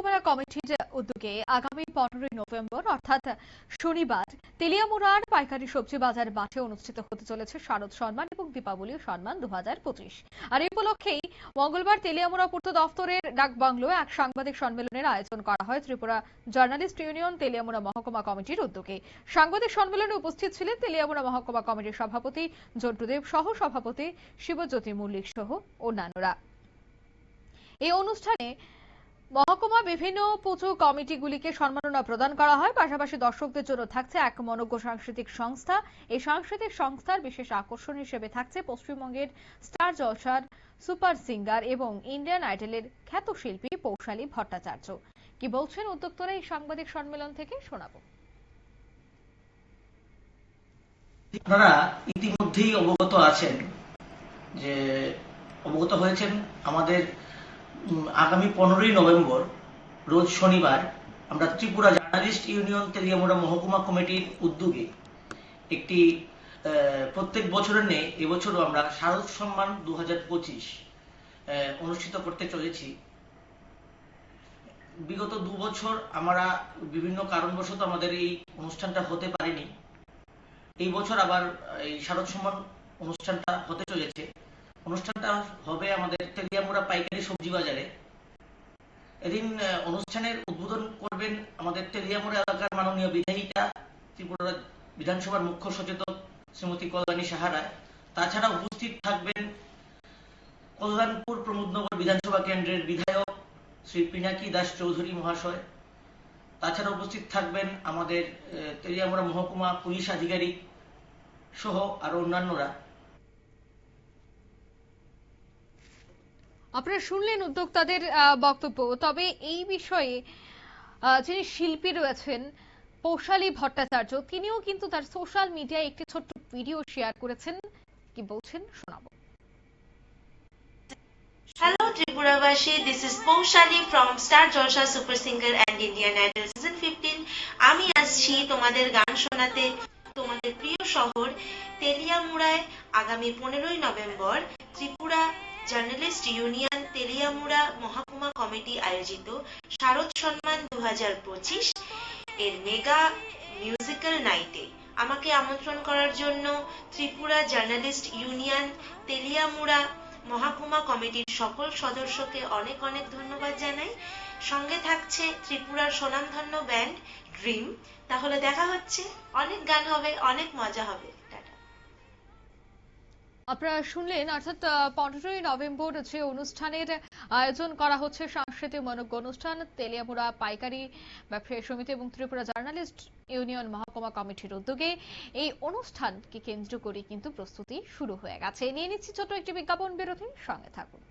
মহকুমা কমিটির উদ্যোগে আগামী পনেরোই নভেম্বর, অর্থাৎ শনিবার, তেলিয়ামুড়ার পাইকারি সবজি বাজার মাঠে অনুষ্ঠিত হতে চলেছে শারদ সম্মান এবং দীপাবলি সম্মান দু আর এই উপলক্ষেই মঙ্গলবার তেলিয়ামুড়া পূর্ত দফতরের ডাকবাংলোয় এক সাংবাদিক সম্মেলনের আয়োজন করা হয় ত্রিপুরা জার্নালিস্ট ইউনিয়ন তেলিয়ামুড়া মহকুমা কমিটির উদ্যোগে। সাংবাদিক সম্মেলনে উপস্থিত ছিলেন তেলিয়ামুড়া মহকুমা কমিটির সভাপতি জন্টুদেব সহ সভাপতি শিবজ্যোতি মল্লিক সহ অন্যান্যরা। এই অনুষ্ঠানে মহকুমা বিভিন্ন পুজো কমিটিগুলিকে সম্মাননা প্রদান করা হয়। পাশাপাশি দর্শকদের জন্য থাকছে এক মনজ্ঞ সাংস্কৃতিক সংস্থা। এই সাংস্কৃতিক সংস্থার বিশেষ আকর্ষণ হিসেবে থাকছে পশ্চিমবঙ্গের স্টার জলসার সুপার সিঙ্গার এবং ইন্ডিয়ান আইডলের খ্যাত শিল্পী পৌশালী ভট্টাচার্য। কি বলছেন উদ্যোক্তরা এই সাংবাদিক সম্মেলন থেকে? শোনাবো। আপনারা ইতিমধ্যেই অবগত আছেন যে অবগত হয়েছেন আমাদের আগামী পনেরোই নভেম্বর, রোজ শনিবার, আমরা ত্রিপুরা জার্নালিস্ট ইউনিয়ন তেলিয়ামুড়া মহকুমা কমিটির উদ্যোগে একটি প্রত্যেক বছরের নেই এবছরও আমরা শারদ সম্মান দু অনুষ্ঠিত করতে চলেছি। বিগত দু বছর আমরা বিভিন্ন কারণবশত আমাদের এই অনুষ্ঠানটা হতে পারেনি। এই বছর আবার এই শারদ সম্মান অনুষ্ঠানটা হতে চলেছে। অনুষ্ঠানটা হবে আমাদের তেলিয়ামুড়া পাইকারি সবজি বাজারে। এদিন অনুষ্ঠানের উদ্বোধন করবেন আমাদের তেলিয়ামুড়া এলাকার মাননীয় বিধায়িকা, ত্রিপুরা বিধানসভার মুখ্য সচেতক শ্রীমতী কল্যাণী সাহারা তাছাড়া উপস্থিত থাকবেন কল্যাণপুর প্রমোদনগর বিধানসভা কেন্দ্রের বিধায়ক শ্রী পিনাকি দাস চৌধুরী মহাশয়। তাছাড়া উপস্থিত থাকবেন আমাদের তেলিয়ামুড়া মহকুমা পুলিশ আধিকারিক সহ আরও অন্যান্যরা। আপনারা শুনলেন উদ্যোক্তাদের বক্তব্য। তবে এই বিষয়ে যিনি শিল্পী রয়েছেন পৌশালী ভট্টাচার্য তিনিও কিন্তু তার সোশ্যাল মিডিয়ায় একটি ছোট্ট ভিডিও শেয়ার করেছেন। কি বলছেন শোনাবো। Hello Tripuravashi, this is Paushali from Star Jolsha Super Singer and Indian Idol Season 15. আমি আসছি তোমাদের গান শোনাতে তোমাদের প্রিয় শহর তেলিয়ামুড়ায় আগামী পনেরোই November Tripura journalist union Teliamura মহকুমা কমিটি আয়োজিত শারদ সম্মান দু এর মেগা মিউজিক্যাল নাইটে আমাকে আমন্ত্রণ করার জন্য ত্রিপুরা জার্নালিস্ট ইউনিয়ন তেলিয়ামুড়া মহাকুমা কমিটির সকল সদস্যকে অনেক অনেক ধন্যবাদ জানাই। সঙ্গে থাকছে ত্রিপুরার স্বনামধন্য ব্যান্ড ড্রিম তাহলে দেখা হচ্ছে। অনেক গান হবে, অনেক মজা হবে। আপনারা শুনলেন, অর্থাৎ পনেরোই নভেম্বর যে অনুষ্ঠানের আয়োজন করা হচ্ছে সাংস্কৃতিক মনজ্ঞ অনুষ্ঠান, তেলিয়ামুড়া পাইকারি ব্যবসায়ী সমিতি এবং ত্রিপুরা জার্নালিস্ট ইউনিয়ন মহকুমা কমিটির উদ্যোগে এই অনুষ্ঠানকে কেন্দ্র করে কিন্তু প্রস্তুতি শুরু হয়ে গেছে। নিয়ে নিচ্ছি ছোট একটি বিজ্ঞাপন বিরতি সঙ্গে থাকুন।